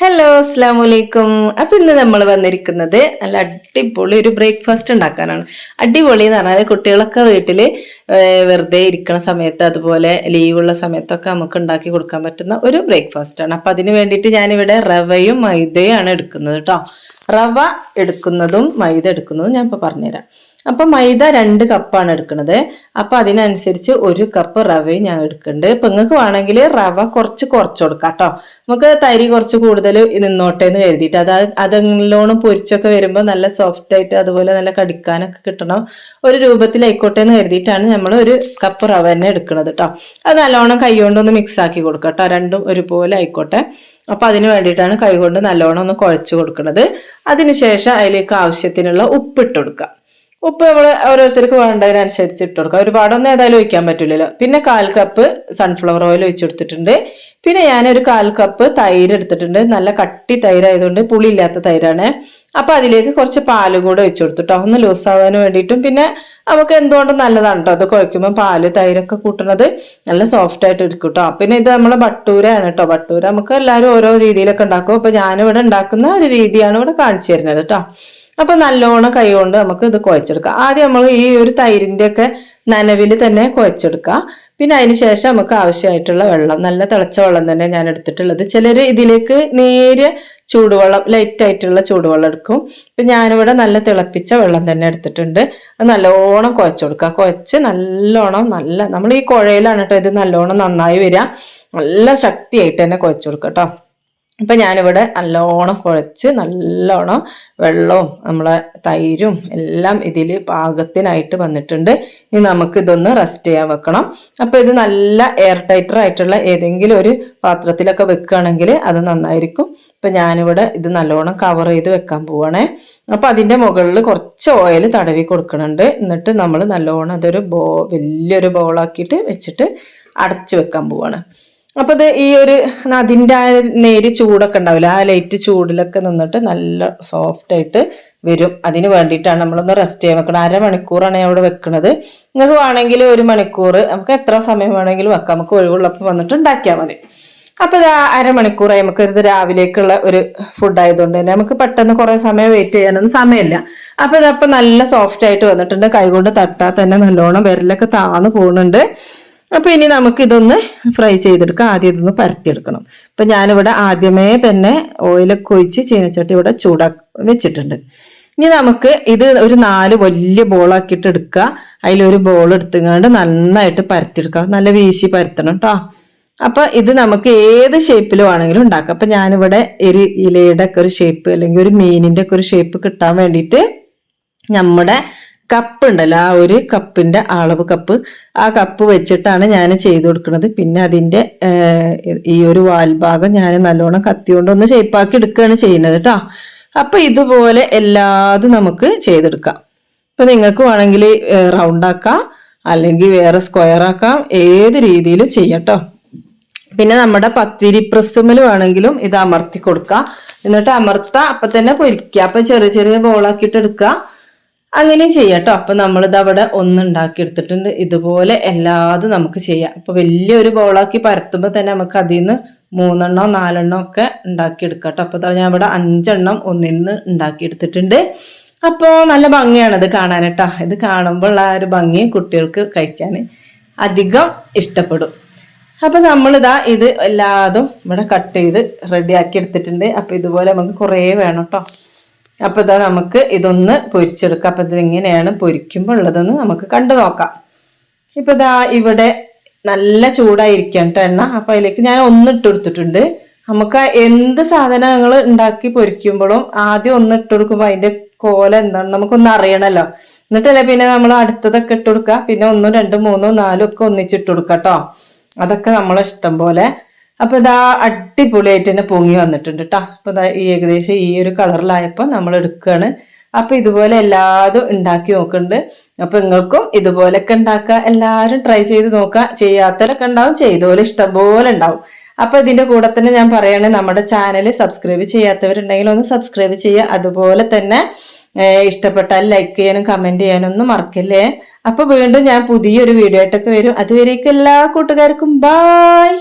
Hello അസ്സാം വലൈക്കും അപ്പൊ ഇന്ന് നമ്മൾ വന്നിരിക്കുന്നത് നല്ല അടിപൊളി ഒരു ബ്രേക്ക്ഫാസ്റ്റ് ഉണ്ടാക്കാനാണ്. അടിപൊളി എന്ന് പറഞ്ഞാൽ കുട്ടികളൊക്കെ വീട്ടിൽ വെറുതെ ഇരിക്കുന്ന സമയത്ത് അതുപോലെ ലീവുള്ള സമയത്തൊക്കെ നമുക്ക് ഉണ്ടാക്കി കൊടുക്കാൻ പറ്റുന്ന ഒരു ബ്രേക്ക്ഫാസ്റ്റ് ആണ്. അപ്പൊ അതിന് വേണ്ടിയിട്ട് ഞാനിവിടെ റവയും മൈദയും ആണ് എടുക്കുന്നത് കേട്ടോ റവ എടുക്കുന്നതും മൈദ എടുക്കുന്നതും ഞാൻ ഇപ്പൊ പറഞ്ഞുതരാം. അപ്പൊ മൈദ രണ്ട് കപ്പാണ് എടുക്കുന്നത്. അപ്പൊ അതിനനുസരിച്ച് ഒരു കപ്പ് റവയും ഞാൻ എടുക്കുന്നുണ്ട്. ഇപ്പൊ നിങ്ങൾക്ക് വേണമെങ്കിൽ റവ കുറച്ച് കുറച്ച് കൊടുക്കാം കേട്ടോ. നമുക്ക് തരി കുറച്ച് കൂടുതൽ നിന്നോട്ടെ എന്ന് കരുതിയിട്ട് അത് അതെല്ലോണം പൊരിച്ചൊക്കെ വരുമ്പോൾ നല്ല സോഫ്റ്റ് ആയിട്ട് അതുപോലെ നല്ല കടിക്കാനൊക്കെ കിട്ടണം. ഒരു രൂപത്തിലായിക്കോട്ടെ എന്ന് കരുതിയിട്ടാണ് നമ്മൾ ഒരു കപ്പ് റവ തന്നെ എടുക്കുന്നത് കേട്ടോ. അത് നല്ലോണം കൈ കൊണ്ടൊന്ന് മിക്സ് ആക്കി കൊടുക്കാം കേട്ടോ. രണ്ടും ഒരുപോലെ ആയിക്കോട്ടെ. അപ്പൊ അതിന് വേണ്ടിയിട്ടാണ് കൈകൊണ്ട് നല്ലോണം ഒന്ന് കുഴച്ച് കൊടുക്കുന്നത് അതിനുശേഷം അതിലേക്ക് ആവശ്യത്തിനുള്ള ഉപ്പ് ഇട്ട് കൊടുക്കുക. ഉപ്പ് നമ്മൾ ഓരോരുത്തർക്ക് വേണ്ടതിനനുസരിച്ച് ഇട്ട് കൊടുക്കുക ഒരുപാടൊന്നും ഏതായാലും ഒഴിക്കാൻ പറ്റില്ലല്ലോ. പിന്നെ കാൽ കപ്പ് സൺഫ്ലവർ ഓയിൽ ഒഴിച്ചു കൊടുത്തിട്ടുണ്ട്. പിന്നെ ഞാനൊരു കാൽ കപ്പ് തൈര് എടുത്തിട്ടുണ്ട്. നല്ല കട്ടി തൈരായതുകൊണ്ട് പുളിയില്ലാത്ത തൈരാണ്. അപ്പൊ അതിലേക്ക് കുറച്ച് പാലും കൂടെ ഒഴിച്ചു കൊടുത്തിട്ടോ. ഒന്ന് ലൂസ് ആവാൻ വേണ്ടിയിട്ടും. പിന്നെ നമുക്ക് എന്തുകൊണ്ടും നല്ലതാണ് കേട്ടോ അത് കുഴക്കുമ്പോൾ പാൽ തൈരൊക്കെ കൂട്ടുന്നത് നല്ല സോഫ്റ്റ് ആയിട്ട് ഇരിക്കും കേട്ടോ പിന്നെ ഇത് നമ്മളെ ബട്ടൂരാണ് കേട്ടോ ബട്ടൂര നമുക്ക് എല്ലാവരും ഓരോ രീതിയിലൊക്കെ ഉണ്ടാക്കും. അപ്പൊ ഞാനിവിടെ ഉണ്ടാക്കുന്ന ഒരു രീതിയാണ് ഇവിടെ കാണിച്ചു തരുന്നത് കേട്ടോ അപ്പൊ നല്ലോണം കൈ കൊണ്ട് നമുക്ക് ഇത് കുഴച്ചെടുക്കാം. ആദ്യം നമ്മൾ ഈ ഒരു തൈരിന്റെ ഒക്കെ നനവിൽ തന്നെ കുഴച്ചെടുക്കുക. പിന്നെ അതിന് ശേഷം നമുക്ക് ആവശ്യമായിട്ടുള്ള വെള്ളം നല്ല തിളച്ച വെള്ളം തന്നെ ഞാൻ എടുത്തിട്ടുള്ളത്. ചിലർ ഇതിലേക്ക് നേരിയ ചൂടുവെള്ളം ലൈറ്റ് ആയിട്ടുള്ള ചൂടുവെള്ളം എടുക്കും. ഇപ്പൊ ഞാനിവിടെ നല്ല തിളപ്പിച്ച വെള്ളം തന്നെ എടുത്തിട്ടുണ്ട്. അത് നല്ലോണം കുഴച്ചു കൊടുക്കുക കുഴച്ച് നല്ലോണം നല്ല നമ്മൾ ഈ കുഴയിലാണ് കേട്ടോ ഇത് നല്ലോണം നന്നായി വരിക. നല്ല ശക്തിയായിട്ട് തന്നെ കുഴച്ചു കൊടുക്കുക കേട്ടോ. ഇപ്പം ഞാനിവിടെ നല്ലോണം കുഴച്ച് നല്ലോണം വെള്ളവും നമ്മളെ തൈരും എല്ലാം ഇതിൽ പാകത്തിനായിട്ട് വന്നിട്ടുണ്ട്. ഇനി നമുക്ക് ഇതൊന്ന് റെസ്റ്റ് ചെയ്യാൻ വെക്കണം. അപ്പോൾ ഇത് നല്ല എയർ ടൈറ്റർ ആയിട്ടുള്ള ഏതെങ്കിലും ഒരു പാത്രത്തിലൊക്കെ വെക്കുകയാണെങ്കിൽ അത് നന്നായിരിക്കും. ഇപ്പം ഞാനിവിടെ ഇത് നല്ലോണം കവർ ചെയ്ത് വെക്കാൻ പോവാണേ. അപ്പോൾ അതിന്റെ മുകളിൽ കുറച്ച് ഓയിൽ തടവി കൊടുക്കുന്നുണ്ട് എന്നിട്ട് നമ്മൾ നല്ലോണം അതൊരു ബോ വലിയൊരു ബോളാക്കിയിട്ട് വെച്ചിട്ട് അടച്ചു വെക്കാൻ പോവാണ്. അപ്പൊ ഇത് ഈ ഒരു അതിന്റെ ആ നേര് ചൂടൊക്കെ ഉണ്ടാവില്ല? ആ ലൈറ്റ് ചൂടിലൊക്കെ നിന്നിട്ട് നല്ല സോഫ്റ്റ് ആയിട്ട് വരും. അതിന് വേണ്ടിയിട്ടാണ് നമ്മളൊന്ന് റെസ്റ്റ് ചെയ്യാൻ വെക്കണം അരമണിക്കൂറാണ് ഞാൻ ഇവിടെ വെക്കുന്നത് നിങ്ങൾക്ക് വേണമെങ്കിൽ ഒരു മണിക്കൂർ നമുക്ക് എത്ര സമയം വേണമെങ്കിലും വെക്കാം. നമുക്ക് ഒഴിവുള്ളപ്പോൾ വന്നിട്ട് ഉണ്ടാക്കിയാൽ മതി. അപ്പൊ ഇത് അരമണിക്കൂറായി നമുക്ക് ഇത് രാവിലേക്കുള്ള ഒരു ഫുഡ് ആയതുകൊണ്ട് തന്നെ നമുക്ക് പെട്ടെന്ന് കുറെ സമയം വെയിറ്റ് ചെയ്യാനൊന്നും സമയമില്ല. അപ്പൊ ഇതപ്പൊ നല്ല സോഫ്റ്റ് ആയിട്ട് വന്നിട്ടുണ്ട്. കൈകൊണ്ട് തട്ടാൽ തന്നെ നല്ലോണം വിരലൊക്കെ താന്ന് പോകുന്നുണ്ട്. അപ്പോൾ ഇനി നമുക്ക് ഇതൊന്ന് ഫ്രൈ ചെയ്തെടുക്കാം. ആദ്യം ഇതൊന്ന് പരത്തിയെടുക്കണം. അപ്പൊ ഞാനിവിടെ ആദ്യമേ തന്നെ ഓയിലൊക്കെ ഒഴിച്ച് ചീനച്ചട്ടി ഇവിടെ ചൂടാ വെച്ചിട്ടുണ്ട്. ഇനി നമുക്ക് ഇത് ഒരു നാല് വലിയ ബോളാക്കിയിട്ട് എടുക്കുക. അതിലൊരു ബോൾ എടുത്തുകൊണ്ട് നന്നായിട്ട് പരത്തിയെടുക്കുക. നല്ല വീശി പരത്തണം കേട്ടോ അപ്പൊ ഇത് നമുക്ക് ഏത് ഷേപ്പിലും ആണെങ്കിലും ഉണ്ടാക്കാം. അപ്പൊ ഞാനിവിടെ ഒരു ഇലയുടെ ഒക്കെ ഒരു ഷേപ്പ് അല്ലെങ്കിൽ ഒരു മീനിന്റെ ഒക്കെ ഒരു ഷേപ്പ് കിട്ടാൻ വേണ്ടിയിട്ട് നമ്മുടെ കപ്പ് ഉണ്ടല്ലോ ആ ഒരു കപ്പിന്റെ അളവ് കപ്പ് ആ കപ്പ് വെച്ചിട്ടാണ് ഞാൻ ചെയ്തു കൊടുക്കുന്നത്. പിന്നെ അതിന്റെ ഈ ഒരു വാൽഭാഗം ഞാൻ നല്ലോണം കത്തി കൊണ്ടൊന്ന് ഷേപ്പാക്കി എടുക്കുകയാണ് ചെയ്യുന്നത് കേട്ടോ അപ്പൊ ഇതുപോലെ എല്ലാതും നമുക്ക് ചെയ്തെടുക്കാം. ഇപ്പൊ നിങ്ങൾക്ക് വേണമെങ്കിൽ റൗണ്ട് ആക്കാം അല്ലെങ്കിൽ വേറെ സ്ക്വയർ ആക്കാം ഏത് രീതിയിലും ചെയ്യാം പിന്നെ നമ്മുടെ പത്തിരി പ്രസ്സുമ്മൽ വേണമെങ്കിലും ഇത് അമർത്തി കൊടുക്കാം. എന്നിട്ട് അമർത്താം അപ്പൊ തന്നെ പൊരിക്കുക അപ്പൊ ചെറിയ ചെറിയ ബോളാക്കിയിട്ട് എടുക്കുക അങ്ങനെയും ചെയ്യാം കേട്ടോ. അപ്പൊ നമ്മളിത് അവിടെ എടുത്തിട്ടുണ്ട് ഇതുപോലെ എല്ലാതും നമുക്ക് ചെയ്യാം. അപ്പൊ വലിയൊരു ബോളാക്കി പരത്തുമ്പോൾ തന്നെ നമുക്ക് അതിൽ നിന്ന് മൂന്നെണ്ണോ നാലെണ്ണോ ഒക്കെ ഉണ്ടാക്കി എടുക്കാം കേട്ടോ. അപ്പൊ ഞാൻ ഇവിടെ അഞ്ചെണ്ണം ഒന്നിൽ നിന്ന് ഉണ്ടാക്കി എടുത്തിട്ടുണ്ട് അപ്പോൾ നല്ല ഭംഗിയാണ് ഇത് കാണാൻ കേട്ടോ. ഇത് കാണുമ്പോൾ ആ ഒരു ഭംഗി കുട്ടികൾക്ക് കഴിക്കാൻ അധികം ഇഷ്ടപ്പെടും. അപ്പൊ നമ്മളിതാ ഇത് എല്ലാതും ഇവിടെ കട്ട് ചെയ്ത് റെഡിയാക്കി എടുത്തിട്ടുണ്ട്. അപ്പൊ ഇതുപോലെ നമുക്ക് കുറേ വേണം കേട്ടോ. അപ്പോൾ ഇതാ നമുക്ക് ഇതൊന്ന് പൊരിച്ചെടുക്കാം. അപ്പൊ ഇത് എങ്ങനെയാണ് പൊരിക്കുമ്പോൾ ഉള്ളതെന്ന് നമുക്ക് കണ്ടു നോക്കാം. ഇപ്പൊ ഇതാ ഇവിടെ നല്ല ചൂടായിരിക്കാം കേട്ടോ എണ്ണ. അപ്പോൾ അതിലേക്ക് ഞാൻ ഒന്നിട്ട് കൊടുത്തിട്ടുണ്ട്. നമുക്ക് എന്ത് സാധനങ്ങൾ ഉണ്ടാക്കി പൊരിക്കുമ്പോഴും ആദ്യം ഒന്ന് ഇട്ട് കൊടുക്കുമ്പോൾ അതിന്റെ കോല എന്താണ് നമുക്കൊന്ന് അറിയണല്ലോ. എന്നിട്ടല്ലേ പിന്നെ നമ്മൾ അടുത്തതൊക്കെ ഇട്ട് കൊടുക്കുക പിന്നെ ഒന്നും രണ്ടും മൂന്നോ നാലും ഒക്കെ ഒന്നിച്ചിട്ട് കൊടുക്കുക കേട്ടോ അതൊക്കെ നമ്മളെ ഇഷ്ടം പോലെ അപ്പൊ ഇതാ അടിപൊളിയായിട്ട് തന്നെ പൊങ്ങി വന്നിട്ടുണ്ട് കേട്ടോ അപ്പൊ ഇതാ ഈ ഏകദേശം ഈ ഒരു കളറിലായപ്പോൾ നമ്മൾ എടുക്കുകയാണ് അപ്പൊ ഇതുപോലെ എല്ലാതും ഉണ്ടാക്കി നോക്കുന്നുണ്ട് അപ്പൊ നിങ്ങൾക്കും ഇതുപോലൊക്കെ ഉണ്ടാക്കുക. എല്ലാവരും ട്രൈ ചെയ്ത് നോക്കുക. ചെയ്യാത്തവരൊക്കെ ഉണ്ടാവും ചെയ്തപോലെ ഇഷ്ടംപോലെ ഉണ്ടാവും. അപ്പൊ ഇതിന്റെ കൂടെ തന്നെ ഞാൻ പറയുകയാണെങ്കിൽ നമ്മുടെ ചാനൽ സബ്സ്ക്രൈബ് ചെയ്യാത്തവരുണ്ടെങ്കിൽ ഒന്ന് സബ്സ്ക്രൈബ് ചെയ്യുക. അതുപോലെ തന്നെ ഇഷ്ടപ്പെട്ടാൽ ലൈക്ക് ചെയ്യാനും കമന്റ് ചെയ്യാനും ഒന്നും മറക്കല്ലേ? അപ്പൊ വീണ്ടും ഞാൻ പുതിയൊരു വീഡിയോ ആയിട്ടൊക്കെ വരും. അതുവരേക്കും എല്ലാ കൂട്ടുകാർക്കും ബായ്